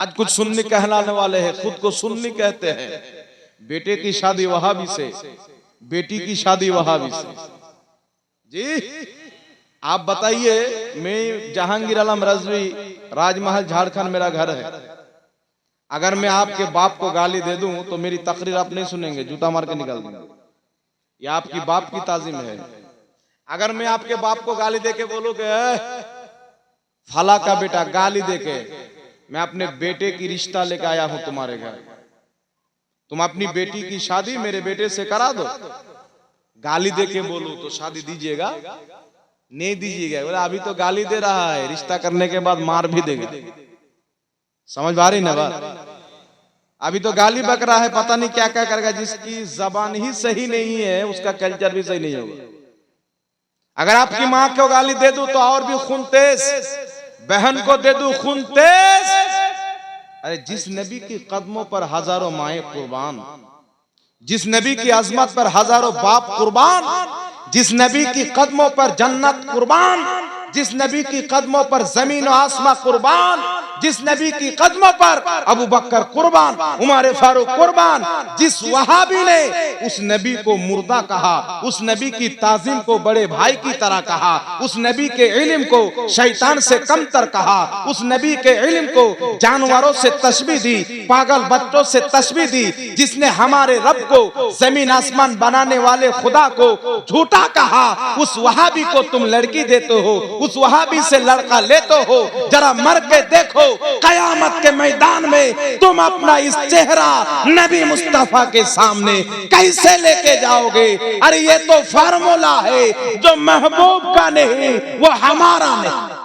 آج کچھ سننی کہلانے والے ہیں، خود کو سننی کہتے ہیں۔ بیٹے کی شادی وہابی سے، بیٹی کی شادی وہابی سے۔ جی آپ بتائیے، میں جہانگیر علم رضوی راج محل جھارکھنڈ میرا گھر ہے۔ اگر میں آپ کے باپ کو گالی دے دوں تو میری تقریر آپ نہیں سنیں گے، جوتا مار کے نکل دیں گے۔ یہ آپ کی باپ کی تعظیم ہے۔ اگر میں آپ کے باپ کو گالی دے کے بولوں کہ فلا کا بیٹا، گالی دے کے۔ میں اپنے بیٹے کی رشتہ لے کے آیا ہوں تمہارے گھر۔ تم اپنی بیٹی کی شادی میرے بیٹے سے کرا دو۔ گالی دے کے بولو تو شادی دیجیے گا۔ نہیں دیجیے گا۔ بولے ابھی تو گالی دے رہا ہے۔ رشتہ کرنے کے بعد مار بھی دے گا۔ سمجھ پا رہی نا بات؟ ابھی تو گالی بک رہا ہے، پتہ نہیں کیا کیا کرے گا۔ جس کی زبان ہی صحیح نہیں ہے، اس کا کلچر بھی صحیح نہیں ہوگا۔ اگر آپ کی ماں کو گالی دے دو تو اور بھی خون تیز۔ بہن کو دے دو خون تیز۔ ارے جس نبی کی قدموں پر ہزاروں مائیں قربان جس نبی کی عظمت پر ہزاروں باپ قربان جس نبی کی قدموں پر جنت قربان جس نبی کی قدموں پر زمین و آسما قربان، جس نبی کی قدموں پر ابو بکر قربان، عمر فاروق قربان، جس وہابی نے اس نبی کو مردہ کہا، اس نبی کی تعظیم کو بڑے بھائی کی طرح کہا، اس نبی کے علم کو شیطان سے کم تر کہا، اس نبی کے علم کو جانوروں سے تشبیح دی، پاگل بچوں سے تشبیح دی، جس نے ہمارے رب کو زمین آسمان بنانے والے خدا کو جھوٹا کہا، اس وہابی کو تم لڑکی دیتے ہو اس وہابی سے لڑکا لیتے ہو، جرا مر کے دیکھو، قیامت کے میدان میں تم اپنا اس چہرہ نبی مصطفیٰ کے سامنے کیسے لے کے جاؤ گے؟ ارے، یہ تو فارمولا ہے جو محبوب کا نہیں، وہ ہمارا نہیں۔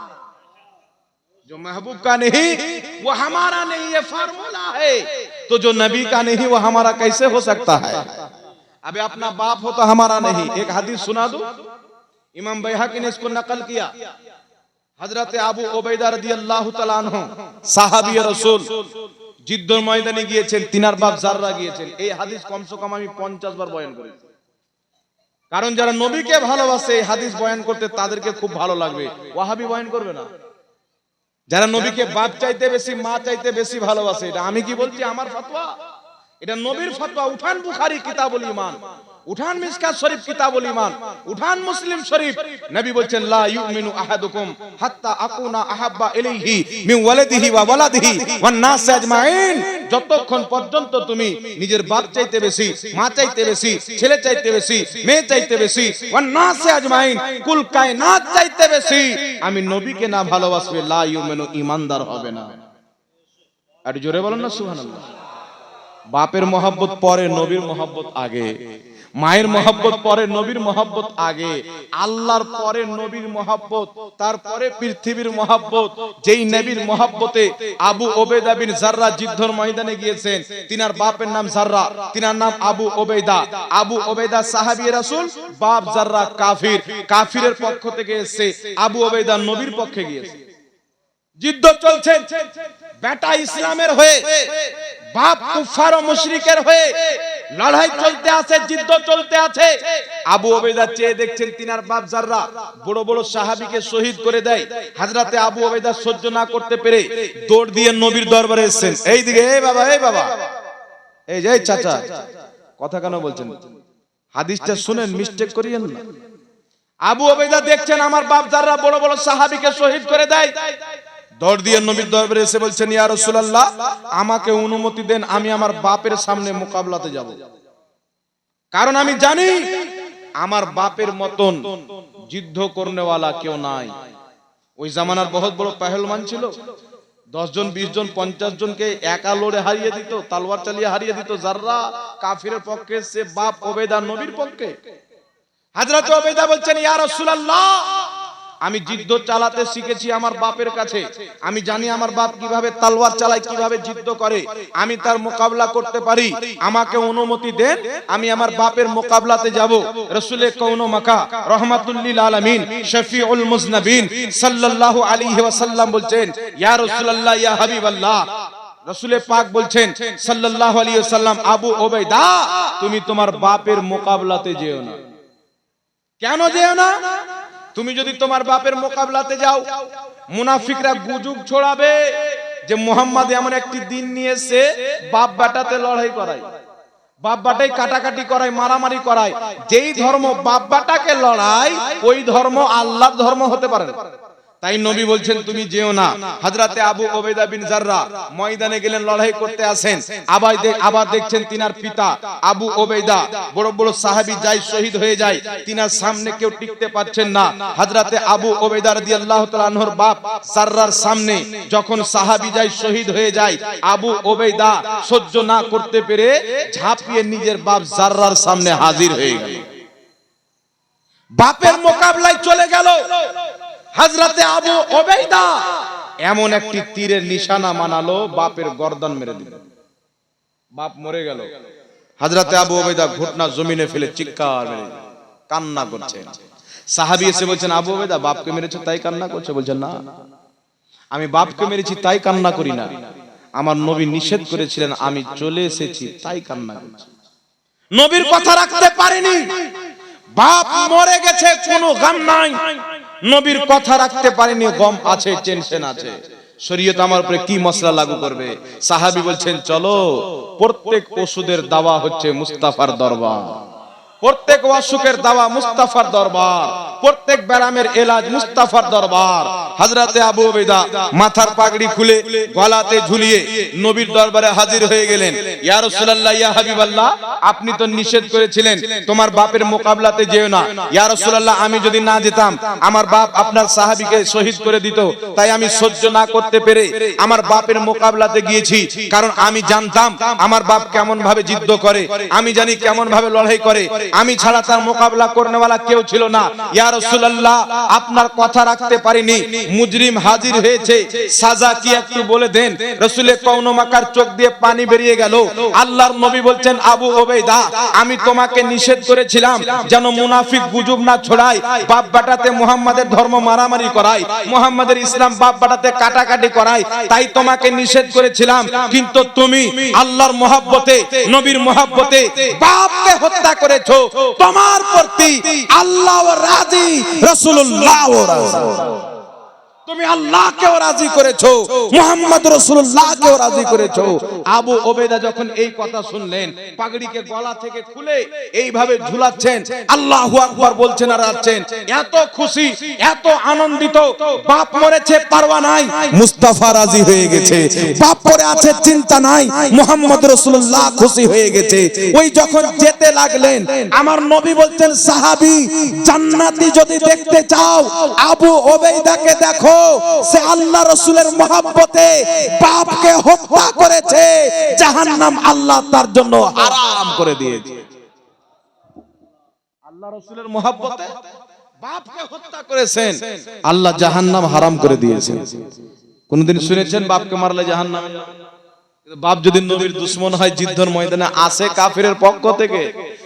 جو محبوب کا نہیں، وہ ہمارا نہیں، یہ فارمولا ہے۔ تو جو نبی کا نہیں، وہ ہمارا کیسے ہو سکتا ہے؟ ابھی اپنا باپ ہو تو ہمارا نہیں۔ ایک حدیث سنا دو۔ इमाम बैहाकी ने इसको नकल किया হজরতে আবু ওবেদা রাদিয়াল্লাহু তাআলা আনহু সাহাবী রাসূল জিদ্দর ময়দানে গিয়েছেন তিনার বাপ জাররা গিয়েছেন এই হাদিস কমসে কম আমি 50 বার বয়ান করেছি কারণ যারা নবীকে ভালোবাসে এই হাদিস বয়ান করতে তাদেরকে খুব ভালো লাগবে ওয়াহাবি বয়ান করবে না যারা নবীকে বাপ চাইতে বেশি মা চাইতে বেশি ভালোবাসে এটা আমি কি বলছি আমার ফতোয়া এটা নবীর ফতোয়া উঠান বুখারী কিতাবুল ঈমান উঠান মিসকাত শরীফ কিতাবুল ঈমান, উঠান মুসলিম শরীফ। নবী বলছেন, লা ইউমিনু আহাদুকুম হাত্তা আকুনা আহাব্বা ইলাইহি মিন ওয়ালাদিহি ওয়া ওয়ালাদিহি ওয়ান নাস আজমাইন। যতক্ষণ পর্যন্ত তুমি নিজের বাপ চাইতে বেশি, মা চাইতে বেশি, ছেলে চাইতে বেশি, মেয়ে চাইতে বেশি, ওয়ান নাস আজমাইন, কুল কায়নাত চাইতে বেশি, আমি নবীকে না ভালোবাসবে লা ইউমিনু ঈমানদার হবে না। আর জোরে বলেন না, সুবহানাল্লাহ। বাপের মহব্বত পরে, নবীর মহব্বত আগে। মায়ের মহব্বত পরে নবীর মহব্বত আগে। আল্লাহর পরে নবীর মহব্বত তারপরে পৃথিবীর মহব্বত। যেই নবীর মহব্বতে আবু ওবেদা বিন জাররা যুদ্ধর ময়দানে গিয়েছেন। তিনার বাপের নাম জাররা। তিনার নাম আবু ওবেদা। আবু ওবেদা সাহাবী রাসূল বাপ জাররা কাফির। কাফিরের পক্ষ থেকে এসেছে আবু ওবেদা নবীর পক্ষে গিয়েছে। যুদ্ধ চলছে। বেটা ইসলামের হয়ে, বাপ কুফার ও মুশরিকের হয়ে লড়াই চলতে আছে, যুদ্ধ চলতে আছে। আবু ওবেদা চেয়ে দেখছেন তিনার বাপ জাররা বড় বড় সাহাবীকে শহীদ করে দেয়। হাজরাতে আবু ওবেদা সহ্য না করতে পেরে দৌড় দিয়ে নবীর দরবারে এসেছেন। এই দিকে এই বাবা এই বাবা। এই যে চাচা। কথা কেন বলছেন? হাদিসটা শুনেন মিস্টেক করিয়েন না। আবু ওবেদা দেখছেন আমার বাপ জাররা বড় বড় সাহাবীকে শহীদ করে দেয়। দৌড় দিয়ে নবীর দরবারে এসে বলছেন, ইয়া রাসূলুল্লাহ, আমাকে অনুমতি দেন, আমি আমার বাপের সামনে মোকাবলাতে যাব। কারণ আমি জানি, আমার বাপের মতন যুদ্ধ করনেওয়ালা কেউ নাই। ওই জামানার বহুত বড় পেহলমান ছিল। দশ জন, বিশ জন, পঞ্চাশ জনকে একা লড়ে হারিয়ে দিত, তালওয়ার চালিয়ে হারিয়ে দিত। যাররা কাফিরের পক্ষে, সে বাপ ওবেদা নবীর পক্ষে। হাজরত ওবেদা বলছেন, ইয়া রাসূলুল্লাহ আমি যুদ্ধ চালাতে শিখেছি আমার বাপের কাছে। আমি জানি আমার বাপ কীভাবে তালওয়ার চালায়, কীভাবে যুদ্ধ করে। আমি তার মোকাবলা করতে পারি। আমাকে অনুমতি দেন, আমি আমার বাপের মোকাবলাতে যাব। রসুলের কৌন মাকা রহমাতুল্লিল আলামিন, শফিউল মুজনবিন সাল্লাল্লাহু আলাইহি ওয়াসাল্লাম বলছেন, ইয়া রাসূলুল্লাহ, ইয়া হাবিবাল্লাহ। রসুলের পাক বলছেন, সাল্লাল্লাহু আলাইহি ওয়াসাল্লাম, আবু ওবেদা তুমি তোমার বাপের মোকাবলাতে যেও না। কেন যেও না? তুমি যদি তোমার বাপের মোকাবলাতে যাও, মুনাফিকরা গুজুগ ছড়াবে যে মোহাম্মদ এমন একটি দিন নিয়ে এসে বাপ বেটাতে লড়াই করায়। বাপ বাটাই কাটাকাটি করায়, মারামারি করায়। যেই ধর্ম বাপ বাটাকে লড়াই ওই ধর্ম আল্লাহর ধর্ম হতে পারে না। তাই নবী বলছেন, তুমি যেও না। হযরতে আবু ওবেদা বিন জাররা ময়দানে গেলেন, লড়াই করতে আসেন। আবার আবার দেখছেন তিনার পিতা আবু ওবেদা বড় বড় সাহাবী যাই শহীদ হয়ে যায়, তিনার সামনে কেউ টিকতে পারছেন না। হযরতে আবু ওবেদা রাদিয়াল্লাহু তাআলা আনহুর বাপ জাররার সামনে যখন সাহাবী যাই শহীদ হয়ে যায়, আবু ওবেদা সহ্য না করতে পেরে ঝাঁপিয়ে নিজের বাপ জাররার সামনে হাজির হয়ে গেল। বাপের মোকাবলায় চলে গেল। হাজরাতে আবু ওবেদা এমন একটি তীরের নিশানা মানালো, বাপের গর্দন মেরে দিল। বাপ মরে গেল। হাজরাতে আবু ওবেদা ঘটনা জমিনে ফেলে চিৎকার মেরে কান্না করছে। সাহাবি এসে বলছেন, আবু ওবেদা বাপকে মেরেছো, তাই কান্না করছে? বলছেন, না। আমি বাপকে মেরেছি, তাই কান্না করি না। আমার নবী নিষেধ করেছিলেন, আমি চলে এসেছি, তাই কান্না করছি। নবীর কথা রাখতে পারেনি। বাপ মরে গেছে, কোনো গাম নাই। নবীর কথা রাখতে পারেনি, গম আছে টেনশন আছে। শরীয়ত আমার উপরে কি মশলা লাগু করবে? সাহাবি বলছেন, চলো, প্রত্যেক ওষুধের দাওয়া হচ্ছে মুস্তাফার দরবার। প্রত্যেক অসুখের দাওয়া মুস্তাফার দরবার, প্রত্যেক ব্যারামের এলাজ মুস্তাফার দরবার। হযরতে আবু ওবেদা মাথার পাগড়ি খুলে গলাতে ঝুলিয়ে নবীর দরবারে হাজির হয়ে গেলেন। ইয়া ইয়া হাবিবাল্লাহ, আপনি তো নিষেধ করেছিলেন, তোমার বাপের মোকাবলাতে যেও না। ইয়া রাসূলুল্লাহ, আমি যদি না যেতাম, আমার বাপ আপনার সাহাবীকে শহীদ করে দিত, তাই আমি সহ্য না করতে পেরে আমার বাপের মোকাবলাতে গিয়েছি, কারণ আমি জানতাম আমার বাপ কেমন ভাবে যুদ্ধ করে, আমি জানি কেমন ভাবে লড়াই করে আমি ছাড়া তার মোকাবলা করনেওয়ালা কেউ ছিল না। ইয়া রাসূলুল্লাহ, আপনার কথা রাখতে পারিনি। মুজরিম হাজির হয়েছে। সাজা কি একটু বলে দেন? রাসূলের কওনো মাকার চোখ দিয়ে পানি বেরিয়ে গেল। আল্লাহর নবী বলছেন, আবু ওবেদা আমি তোমাকে নিষেধ করেছিলাম যেন মুনাফিক গুজব না ছড়ায়, বাপ বাটাতে মুহাম্মাদের ধর্ম মারামারি করায়, মুহাম্মাদের ইসলাম বাপ বাটাতে কাটাকাটি করায়, তাই তোমাকে নিষেধ করেছিলাম। কিন্তু তুমি আল্লাহর মহাব্বতে, নবীর মহাব্বতে বাপকে হত্যা করেছ। তোমার প্রতি আল্লাহ রাজি রসুল্লাহ তুমি আল্লাহকেও রাজি করেছ, মুহাম্মদ রাসূলুল্লাহকেও রাজি করেছ। আবু ওবেদা যখন এই কথা শুনলেন, পাগড়িকে গলা থেকে খুলে এইভাবে ঝুলাচ্ছেন, আল্লাহু আকবার বলছেন আর আছেন এত খুশি, এত আনন্দিত, বাপ মরেছে পারওয়া নাই। মুস্তাফা রাজি হয়ে গেছে, বাপ পরে আছে, চিন্তা নাই, মুহাম্মদ রাসূলুল্লাহ খুশি হয়ে গেছে। ওই যখন যেতে লাগলেন, আমার নবী বলছেন, সাহাবী, জান্নাতি যদি দেখতে চাও, আবু ওবেদাকে দেখো। সে আল্লাহ রসুলের মহাব্বতে বাপকে হত্যা করেছে, জাহান্নাম আল্লাহ তার জন্য আরাম করে দিয়েছে। আল্লাহ রসুলের মহাব্বতে বাপকে হত্যা করেছেন হারাম করে দিয়েছেন কোনদিন শুনেছেন বাপকে মারলে জাহান্নাম? বাপ যদি দুশ্মন হয়, যুদ্ধর ময়দানে আসে কাফিরের পক্ষ থেকে।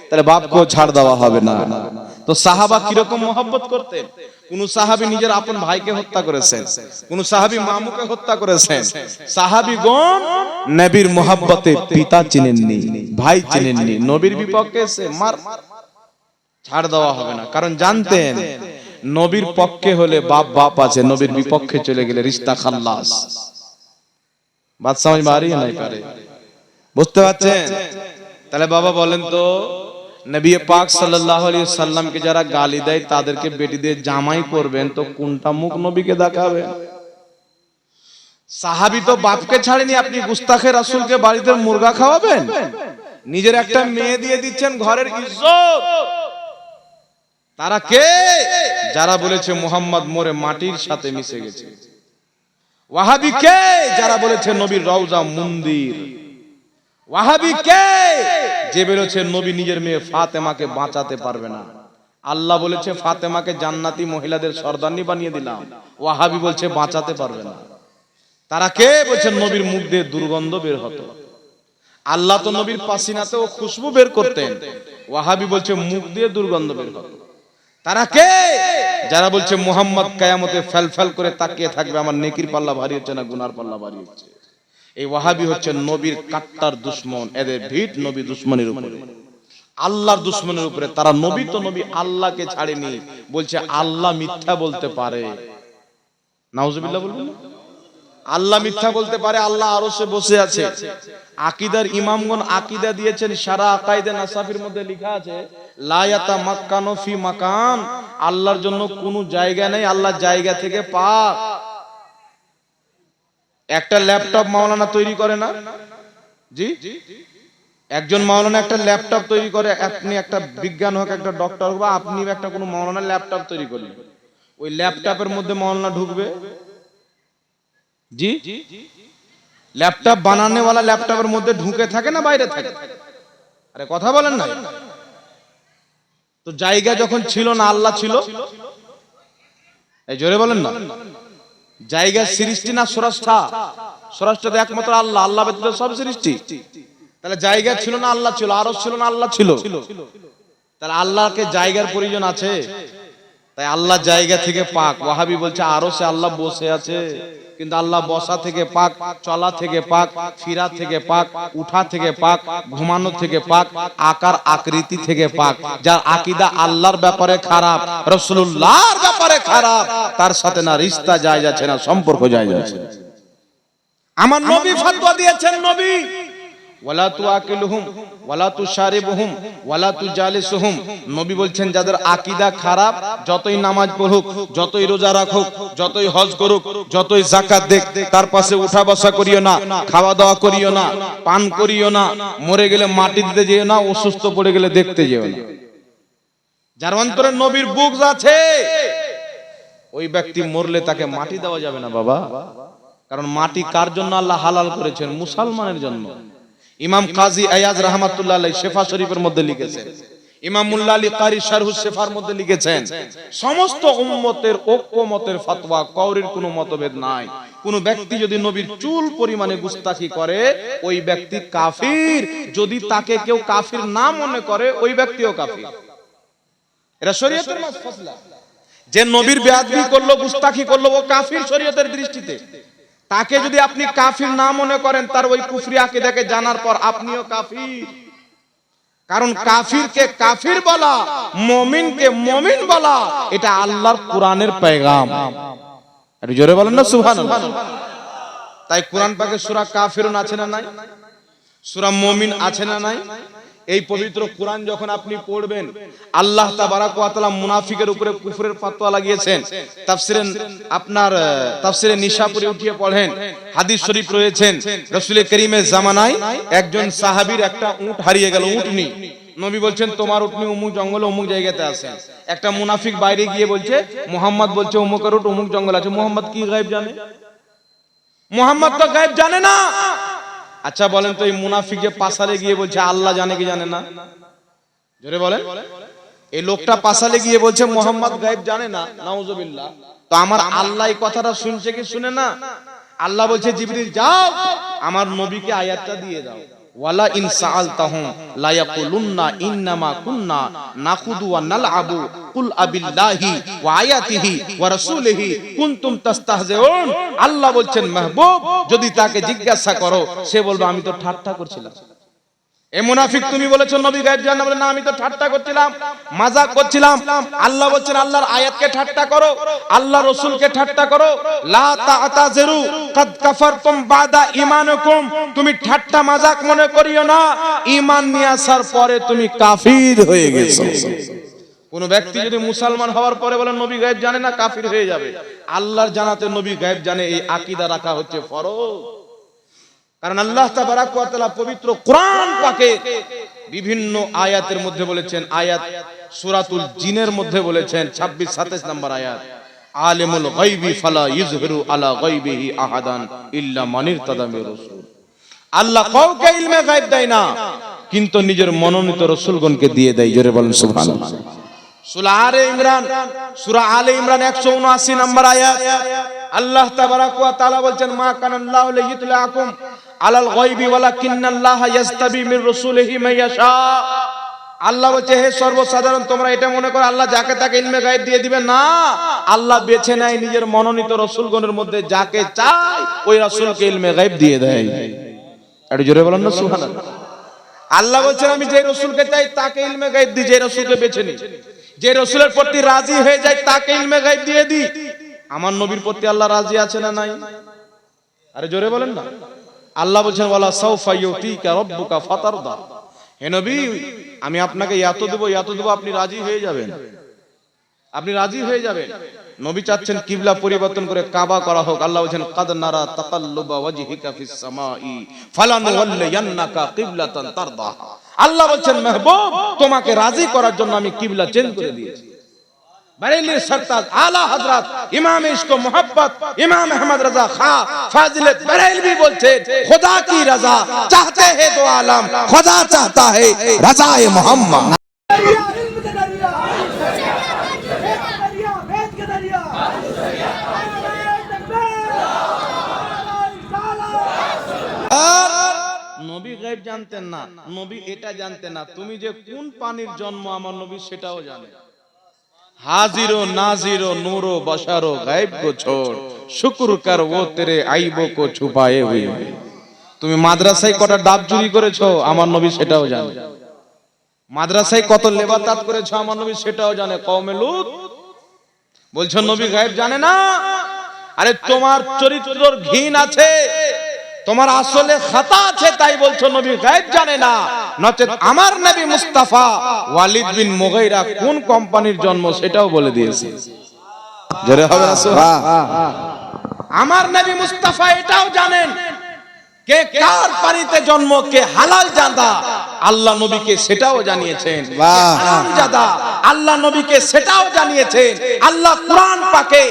তাহলে বাপকেও ছাড় দেওয়া হবে না। তো সাহাবা কীরকম মহব্বত করতেন? কোন সাহাবী নিজের আপন ভাইকে হত্যা করেছেন, কোন সাহাবী মামুকে হত্যা করেছেন। সাহাবীগণ নবীর মহব্বতে পিতা চিনেননি, ভাই চিনেননি, নবীর বিপক্ষে এসে মার ছাড় দেওয়া হবে না। কারণ জানতেন, নবীর পক্ষে হলে বাপ বাপ আছে, নবীর বিপক্ষে চলে গেলে রিস্তা খাল্লাস। বাদ সমাজ বাড়ি নাই পারে। বুঝতে পারছেন? তাহলে বাবা বলেন তো নবী পাক সাল্লামকে যারা গালি দেয়, তাদেরকে বেটি দিয়ে জামাই করবেন, তো কোনটা মুখ নবীকে দেখাবেন সাহাবী তো বাপকে ছাড়েনি, আপনি গুস্তাখে রাসূলকে বাড়িতে মুরগা খাওয়াবেন? নিজের একটা মেয়ে দিয়ে দিচ্ছেন ঘরের ইজ্জত। তারা কে? যারা বলেছে মোহাম্মদ মোরে মাটির সাথে মিশে গেছে। ওয়াহাবি কে? যারা বলেছে নবীর রওজা মন্দির। ওয়াহাবি কে? যে বলেছে নবী নিজের মেয়ে ফাতেমাকে বাঁচাতে পারবে না। আল্লাহ বলেছে, ফাতেমাকে জান্নাতি মহিলাদের সর্দানি বানিয়ে দিলাম। ওয়াহাবি বলছে, বাঁচাতে পারবে না। তারা কে? বলছে, নবীর মুখ দিয়ে দুর্গন্ধ বের হতো। আল্লাহ তো নবীর পাসিনাতেও খুশবু বের করতেন। ওয়াহাবি বলছে, মুখ দিয়ে দুর্গন্ধ বের হতো। তারা কে? যারা বলছে, মোহাম্মদ কায়ামতে ফেল ফেল করে তাকিয়ে থাকবে, আমার নেকির পাল্লা ভারী হচ্ছে না, গুনার পাল্লা ভারী হচ্ছে। এই ওয়াহাবি হচ্ছে নবীর কাট্টার দুশ্মন। এদের ভিট নবী দুশ্মনের উপরে। আল্লাহর দুশ্মনের উপরে। তারা নবী তো নবী, আল্লাহকে ছাড়েনি। বলছে, আল্লাহ মিথ্যা বলতে পারে। নাউজুবিল্লাহ বলবেন? আল্লাহ মিথ্যা বলতে পারে, আল্লাহ আরও সে বসে আছে। আকিদার ইমামগণ আকিদা দিয়েছেন, সারা আকাইদে নাসাফির মধ্যে লেখা আছে লায়াতা মাক্কানো ফি মাকান। আল্লাহর জন্য কোনো জায়গা নেই, আল্লাহ জায়গা থেকে পাক। একটা ল্যাপটপ মাওলানা তৈরি করে না? জি? একজন মাওলানা একটা ল্যাপটপ তৈরি করে, আপনি একটা বিজ্ঞান হোক, একটা ডক্টর হোক, বা আপনি একটা কোনো মাওলানা ল্যাপটপ তৈরি করলেন। ওই ল্যাপটপের মধ্যে মাওলানা ঢুকবে। জি? ল্যাপটপ বানানেওয়ালা ল্যাপটপের মধ্যে ঢুকে থাকে না বাইরে থাকে? আরে কথা বলেন না। তো জায়গা যখন ছিল না, আল্লাহ ছিল? এই জোরে বলেন না। জায়গা সৃষ্টি না স্রষ্টা? তো একমাত্র আল্লাহ আল্লাহ ব্যতীত সব সৃষ্টি। তাহলে জায়গা ছিল না, আল্লাহ ছিল, আরও ছিল না, আল্লাহ ছিল। তাহলে আল্লাহকে জায়গার প্রয়োজন আছে? তাই আল্লাহ জায়গা থেকে পাক। ওয়াহাবি বলছে আরও সে আল্লাহ বসে আছে। কিন্তু আল্লাহ বসা থেকে পাক চলা থেকে পাক ফিরা থেকে পাক উঠা থেকে পাক ঘুমানো থেকে পাক আকার আকৃতি থেকে পাক। যার আকিদা আল্লাহর ব্যাপারে খারাপ রসুল্লাহর ব্যাপারে খারাপ তার সাথে না রিস্তা যায় যাচ্ছে না সম্পর্ক যায় যাচ্ছে। আমার নবী ফতোয়া দিয়েছেন নবী। ওয়ালা ওয়ালা তুশারিবুহুম, ওয়ালা নবী বলছেন, যাদের খারাপ, যতই নামাজ পড়ুক, যতই রোজা রাখুক, যতই হজ করুক, যতই তার পাশে করিও না, খাওয়া দাওয়া করিও না, পান করিও না, মরে গেলে মাটি দিতে যেও না, অসুস্থ পড়ে গেলে দেখতে যেও না। যার অন্তরে নবীর বুক আছে ওই ব্যক্তি মরলে তাকে মাটি দেওয়া যাবে না, বাবা। কারণ মাটি কার জন্য আল্লাহ হালাল করেছেন? মুসলমানের জন্য। ইমাম কাজী আয়াজ রহমাতুল্লাহ শেফা শরীফের মধ্যে লিখেছেন। চুল পরিমাণে করে, ওই ব্যক্তি কাফির। যদি তাকে কেউ না মনে করে, ওই ব্যক্তিও যে নবীর করল, গুস্তাখি করল, ও কাফির শরীয়তের দৃষ্টিতে। তাকে যদি আপনি কাফির না মনে করেন, তার ওই কুফরি আকিদাকে জানার পর আপনিও কাফির। কারণ কাফিরকে কাফির বলা, মমিনকে মমিন বলা, এটা আল্লাহর কোরআনের পেগাম। জোরে বলেন না, সুবহানাল্লাহ। তাই কোরআন পাকে সূরা কাফিরুন আছে না নাই? সূরা মুমিন আছে না নাই? এই পবিত্র কোরআন যখন আপনি পড়বেন, আল্লাহ তাবারাক মুনাফিকের উপরে কুফরের ফতোয়া লাগিয়েছেন। তাফসিরে আপনার তাফসিরে নিশাপুরে উঠিয়ে পড়েন। হাদিস শরীফ রয়েছেন রাসূল করিমের জামানায় একজন সাহাবীর একটা উট হারিয়ে গেল উটনি নবী বলছেন, তোমার উটনি অমুক জঙ্গলে অমুক জায়গাতে আছে। একটা মুনাফিক বাইরে গিয়ে বলছে, মোহাম্মদ বলছে, অমুকের উট অমুক জঙ্গল আছে। মোহাম্মদ কি গায়েব জানে? মোহাম্মদ তো গায়েব জানে না। আচ্ছা বলেন তো এই মুনাফিক যে পাসালে গিয়ে বলছে, আল্লাহ জানে কি জানে না? জোরে বলেন। এই লোকটা পাশালে গিয়ে বলছে, মোহাম্মদ গায়েব জানে না, নাউজুবিল্লাহ। তো আমার আল্লাহ এই কথাটা শুনছে কি শুনে না? আল্লাহ বলছে, জিবরিল, যাও, আমার নবীকে আয়াতটা দিয়ে দাও। ওয়ালা ইন সাআলতাহুম, লা ইয়াকুলুন্না ইন্নামা কুন্না নাখুদু ওয়া নালআবু, কুল আবিল্লাহি ওয়া আয়াতিহি ওয়া রাসূলিহি কুনতুম তাস্তাহজিউন। আল্লাহ বলছেন, মাহবুব, যদি তাকে জিজ্ঞাসা করো, সে বলবে, আমি তো ঠাট্টা করছিলাম। এ মুনাফিক তুমি বলেছ, নবী গায়েব বলে, না, আমি তো ঠাট্টা করছিলাম, মাজাক করছিলাম। আল্লাহ বলছেন, আল্লাহর আয়াতকে ঠাট্টা করো আল্লাহ রসুলকে ঠাট্টা করো। লা তাতাজিরু কাদ কাফারতুম বাদা ঈমানুকুম। তুমি ঠাট্টা মাজাক মনে করিও না, ঈমান নিয়ে আসার পরে তুমি কাফির হয়ে গেছো। কোন ব্যক্তি যদি মুসলমান হওয়ার পরে বলে, নবী গায়েব জানে না, কাফির হয়ে যাবে। আল্লাহর জানাতে নবী গায়েব জানে, এই আকীদা রাখা হচ্ছে ফরজ। কারণ আল্লাহ তাবারাক ওয়া তাআলা পবিত্র কোরআন পাকে বিভিন্ন আয়াতের মধ্যে বলেছেন, আয়াত সূরাতুল জিনের মধ্যে বলেছেন 26 27 নম্বর আয়াত, আলিমুল গায়বি ফালা ইযহিরু আলা গায়বিহি আহাদান ইল্লা মান ইরতাদা রাসূল। আল্লাহ কাউকে ইলমে গায়ব দেয় না, কিন্তু নিজের মনোনীত রাসূলগণকে দিয়ে দেয়। জোরে বলেন, সুবহানাল্লাহ। সূরা আলে ইমরান, সূরা আলে ইমরান 179 নম্বর আয়াত, আল্লাহ তাবারাক ওয়া তাআলা বলছেন, মা কানাল্লাহু লিইতলাকুম আলাল গায়বি ওয়ালাকিন্নাল্লাহা ইয়াস্তাবি মির রাসূলিহি মাইয়াশা আল্লাহ বলছে, হে সর্বসাধারণ, তোমরা এটা মনে করো, আল্লাহ যাকে তাকে ইলমে গায়েব দিয়ে দিবে না, আল্লাহ বেছে নেয় নিজের মনোনীত রসুলগণের মধ্যে, যাকে চায় ওই রাসূলকে ইলমে গায়েব দিয়ে দেয়। একটু জোরে বলেন না, সুবহানাল্লাহ। আল্লাহ বলছেন, আমি যে রসুলকে চাই, তাকে ইলমে গায়েব দিই যে রসুলকে বেছে নিই। যে রসুলের প্রতি রাজি হয়ে যায় তাকে ইলমে গায়েব দিয়ে দিই। আমার নবীর প্রতি আল্লাহ রাজি আছে না নাই? আরে জোরে বলেন না। আল্লাহ বলছেন, ওয়ালা সাউফা ইউতিকা রাব্বুকা ফাতারদা। হে নবী, আমি আপনাকে এত দেব এত দেব, আপনি রাজি হয়ে যাবেন। আপনি রাজি হয়ে যাবেন। নবী চাচ্ছেন কিবলা পরিবর্তন করে কাবা করা হোক। আল্লাহ বলছেন, কাদ নারা তাকাল্লুবা ওয়াজহিকা ফিস সামাই ফালানুওয়াল্লিয়ান্নাকা কিবলাতান তারদাহা আল্লাহ বলছেন, মেহবুব, তোমাকে রাজি করার জন্য আমি কিবলা চেঞ্জ করে দিয়েছি। بریلی سرتاز اعلی حضرت امام عشق و محبت امام احمد رضا خان فاضل بریلوی বলছেন, খোদা কি রাজা চাহতে হে দো আলম, খোদা চাহতা হে রাজা মোহাম্মদ। নবী গাইব জানতেন না, নবী এটা জানতেন না। তুমি যে কোন পানির জন্ম আমার নবী সেটাও জানে। হাজিরো, নাজিরো, নূরো, বসারো, গায়েব কো ছোড় শুকুর কার ও তেরে আইব কো ছুপায়ে হুই। তুমি মাদ্রাসায় কটা ডাব চুরি করেছ? আমার নবী সেটাও জানে। মাদ্রাসায় কত লেবার তাত করেছ? আমার নবী সেটাও জানে। কওমে লুত বলছো, নবী গায়েব জানে না? আরে তোমার চরিত্রর ঘিন আছে। তোমার আসলে খাতা আছে তাই বলছো নবী গায়েব জানে না। নচেত আমার নবী মুস্তাফা ওয়ালিদ বিন মুগাইরা কোন কোম্পানির জন্ম সেটাও বলে দিয়েছে। জোরে হবে না সুবহান? আমার নবী মুস্তাফা এটাও জানেন কে কার পানিতে জন্ম কে হালাল জাদা? আল্লাহ নবীকে সেটাও জানিয়েছেন। জাদা? আল্লাহ নবীকে সেটাও জানিয়েছেন। আল্লাহ কোরআন পাকে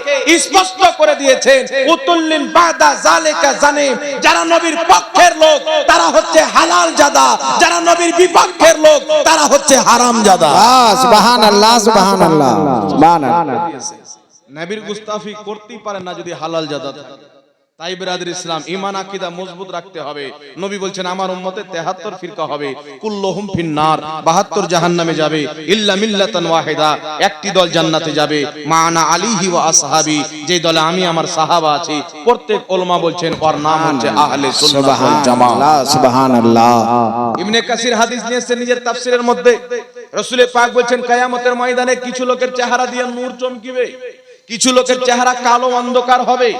স্পষ্ট করে দিয়েছেন। উতুল্লিন বাদা জালেকা জানিম। যারা নবীর পক্ষের লোক তারা হচ্ছে হালাল জাদা। যারা নবীর বিপক্ষের লোক তারা হচ্ছে হারাম জাদা। সুবহান আল্লাহ সুবহান আল্লাহ নবীর গুস্তাফি করতেই পারেন না যদি হালাল জাদা থাকে। তাই বিরাদের ইসলাম ইমান আকিদা মজবুত রাখতে হবে। নবী বলছেন আমার উম্মতে 73 ফিরকা হবে। কুল্লুহুম ফিন্নার। 72 জাহান্নামে যাবে। ইল্লা মিল্লাতান ওয়াহিদা। একটি দল জান্নাতে যাবে। মানা আলিহি ওয়া আসহাবি। যে দলে আমি আমার সাহাবা আছি প্রত্যেক ওলামা বলছেন ওর নাম হচ্ছে আহলে সুন্নাহ ওয়াল জামাত। আল্লাহ সুবহান ইবনে কাসির হাদিস নিয়ে এসেছেন নিজের তাফসীরের মধ্যে। রাসূলে পাক বলছেন কিয়ামতের ময়দানে কিছু লোকের চেহারা দিয়ে নূর চমকিবে। কিছু লোকের চেহারা কালো অন্ধকার হবে।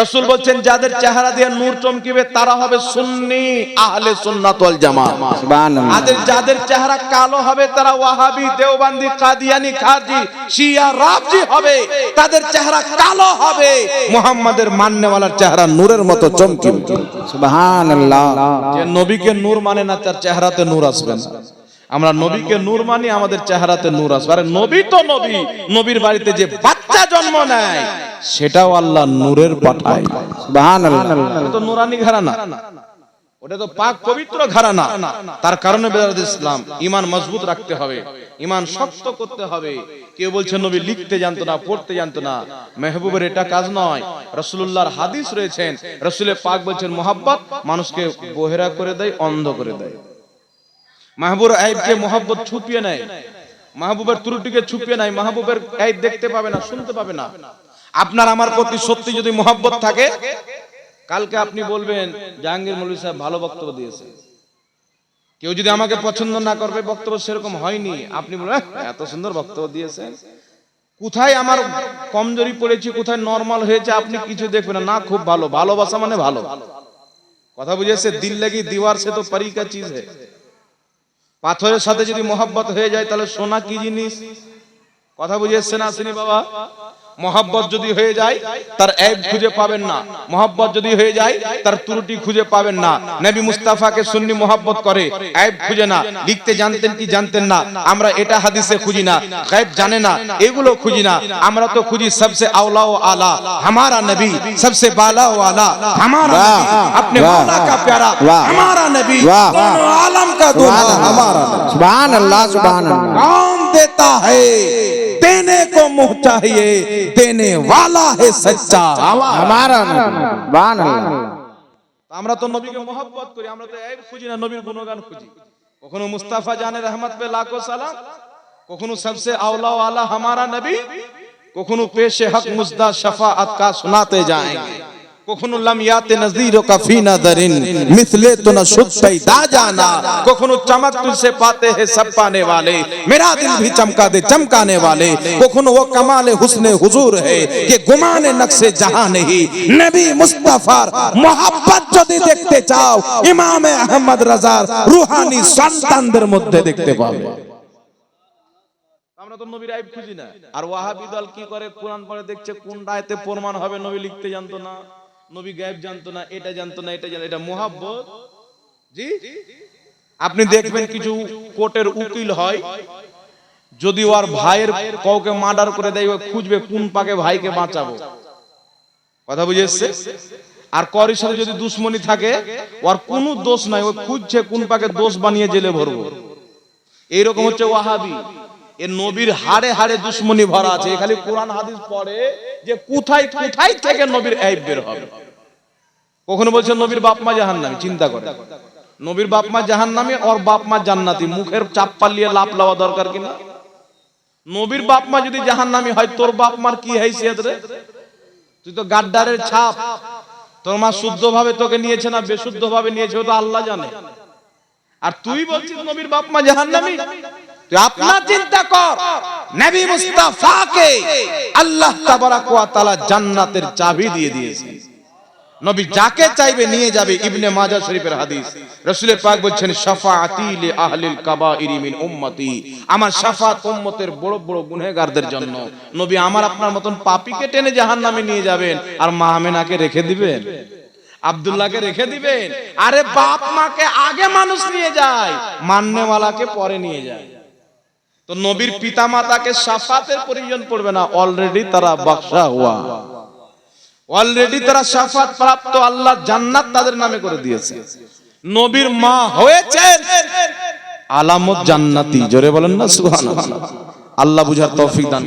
রাসূল বলছেন যাদের চেহারা দিয়ে নূর চমকিবে তারা হবে সুন্নি আহলে সুন্নাত ওয়াল জামাত। সুবহান আল্লাহ আদের যাদের চেহারা কালো হবে তারা ওয়াহাবি দেওবান্দি কাদিয়ানি খারজি শিয়া রাফজি হবে। তাদের চেহারা কালো হবে। মুহাম্মাদের মাননেওয়ালার চেহারা নূরের মতো চমকিবে। সুবহান আল্লাহ যে নবীকে নূর মানে না তার চেহারাতে নূর আসবে না। আমরা নবীকে নূর মানি আমাদের চেহারাতে নূর আসবে আরে নবী তো নবী নবীর বাড়িতে যে বাচ্চা জন্ম নেয় সেটাও আল্লাহ নূরের পাঠায়। তো নুরানি ঘরানা। ওটা তো পাক পবিত্র ঘরানা। তার কারণে বেরাদ ইসলাম ইমান মজবুত রাখতে হবে ইমান শক্ত করতে হবে। কেউ বলছে নবী লিখতে জানতো না পড়তে জানতো না। মেহবুবের এটা কাজ নয়। রসুল্লাহর হাদিস রয়েছেন। রসুলের পাক বলছেন মোহাব্বত মানুষকে বহেরা করে দেয় অন্ধ করে দেয়। মাহবুর আইবকে মোহাব্বত ছুপিয়ে নেয় মাহবুবের ত্রুটিকে ছুপিয়ে নেয় মাহবুবের আইব দেখতে পাবে না, শুনতে পাবে না। আপনার আমার প্রতি সত্যি যদি মোহাব্বত থাকে, কালকে আপনি বলবেন, জাহাঙ্গীর মৌলী সাহেব ভালো বক্তব্য দিয়েছে। কেউ যদি আমাকে পছন্দ না করবে, বক্তব্য সেরকম হয়নি। আপনি বলবেন এত সুন্দর বক্তব্য দিয়েছেন। কোথায় আমার কমজোরি পড়েছি, কোথায় নরমাল হয়েছে, আপনি কিছু দেখবেন না। খুব ভালো। ভালোবাসা মানে ভালো। কথা বুঝেছে? দিল লাগি দিওয়ার সে তো পরি চিজ है পাথরের সাথে যদি মোহাব্বত হয়ে যায়, তাহলে সোনা কি জিনিস? কথা বুঝে এসছে না, আসেনি বাবা? মহাব্বত যদি হয়ে যায় তার অ্যাব খুঁজে পাবেন না। মহাব্বত যদি হয়ে যায় তার ত্রুটি খুঁজে পাবেন না। নবী মুস্তাফাকে সুন্নি মহাব্বত করে অ্যাব খুঁজে না। লিখতে জানতেন কি জানতেন না। আমরা এটা হাদিসে খুঁজি না। গায়েব জানে না। এগুলো খুঁজি না। আমরা তো খুঁজি সবসে আওলা ও আলা হামারা নবী সবসে বালা ও আলা হামারা আপনি মওলা কা প্যারা হামারা নবী। আলম কা দোলা হামারা সুবহান আল্লাহ সুবহান দেতা হ্যায় دینے کو منہ چاہیے دینے والا ہے سچا۔ ہمارا بان ہمارا تو نبی کے محبت مستعفی جانے سالم کوکنو سب سے اولا والا ہمارا نبی۔ کوکھ حق مزدہ شفاعت کا سناتے جائیں گے۔ কখনো লামিয়াতে নাযীর কাফি নাযরিন মিসলে তো না সুত্তাই দা জানা কখনো চমক তুলসে পাতে হে সব পানে वाले। मेरा दिल भी चमका दे चमकाने वाले। কখনো ও কামালে হুসনে হুজুর হে কে গুমানে নকশে জাহান নেহি নবী মুস্তাফার mohabbat যদি দেখতে চাও ইমাম আহমদ রাজার রূহানি সন্তানদের মধ্যে দেখতে পাবে। আমরা তো নবীর আইব খুঁজি না। আর ওয়াহাবি দল কি করে? কোরআন পড়ে দেখছে কোন রায়তে প্রমাণ হবে নবী লিখতে জানতো না। নবী গায়েব জানতো না এটা জানতো না এটা জানতো এটা মোহাব্বত। জি? আপনি দেখবেন কিছু কোর্টের উকিল হয় যদি ওর ভাইয়ের কাউকে মার্ডার করে দেয় ও খুঁজবে কোন পাকে ভাইকে বাঁচাবো। কথা বুঝে এসছে আর করির সাথে যদি দুশ্মনী থাকে ওর কোনো দোষ নাই ও খুঁজছে কোন পাকে দোষ বানিয়ে জেলে ভরবো। এইরকম হচ্ছে ওয়াহাবি। এ নবীর হাড়ে হাড়ে দুশ্মনী ভরা আছে। খালি কোরআন হাদিস পড়ে যে কোথায় কোথায় থেকে নবীর আইব বের হবে। কখনো বলছে নবীর বাপ মা জাহান্নামী, চিন্তা করে। নবীর বাপ মা জাহান্নামী, ওর বাপ মা জান্নাতি। মুখের চাপ পালিয়ে লাভ লওয়া দরকার কিনা? নবীর বাপ মা যদি জাহান্নামী হয়, তোর বাপ মার কি হাইসিয়ত রে? তুই তো গাদ্দারের ছাপ। তোর মা শুদ্ধ ভাবে তোকে নিয়েছে না বেশুদ্ধ ভাবে নিয়েছে, ও তো আল্লাহ জানে। আর তুই বলছিস নবীর বাপ মা জাহান্নামী? তুই আপনার চিন্তা কর। নবী মুস্তাফাকে আল্লাহ তাবারাক ওয়া তাআলা জান্নাতের চাবি দিয়ে দিয়েছে। নবী যাকে চাইবে নিয়ে যাবে ইবনে মাজাহ শরীফের হাদিস। পাক বলছেন শাফাআতি লি আহলিল কাবাইরি মিন উম্মতি। আমার শাফাত উম্মতের বড় বড় গুনাহগারদের জন্য। নবী আমার আপনার মতন পাপীকে টেনে জাহান্নামে নিয়ে যাবেন। আর মা আমেনাকে রেখে দিবেন। আব্দুল্লাহকে রেখে দিবেন। আরে বাপ মাকে আগে মানুষ নিয়ে যায়। মান্যওয়ালাকে পরে নিয়ে যায় তো নবীর পিতা মাতাকে সাফাতের প্রয়োজন পড়বে না অলরেডি তারা বাক্সা হওয়া। অলরেডি তারা সাফাত প্রাপ্ত আল্লাহ জান্নাত তাদের নামে করে দিয়েছে। নবীর মা হয়েছে আলামত জান্নাতি, জোরে বলেন না সুবহানাল্লাহ। আল্লাহ বুঝার তৌফিক দান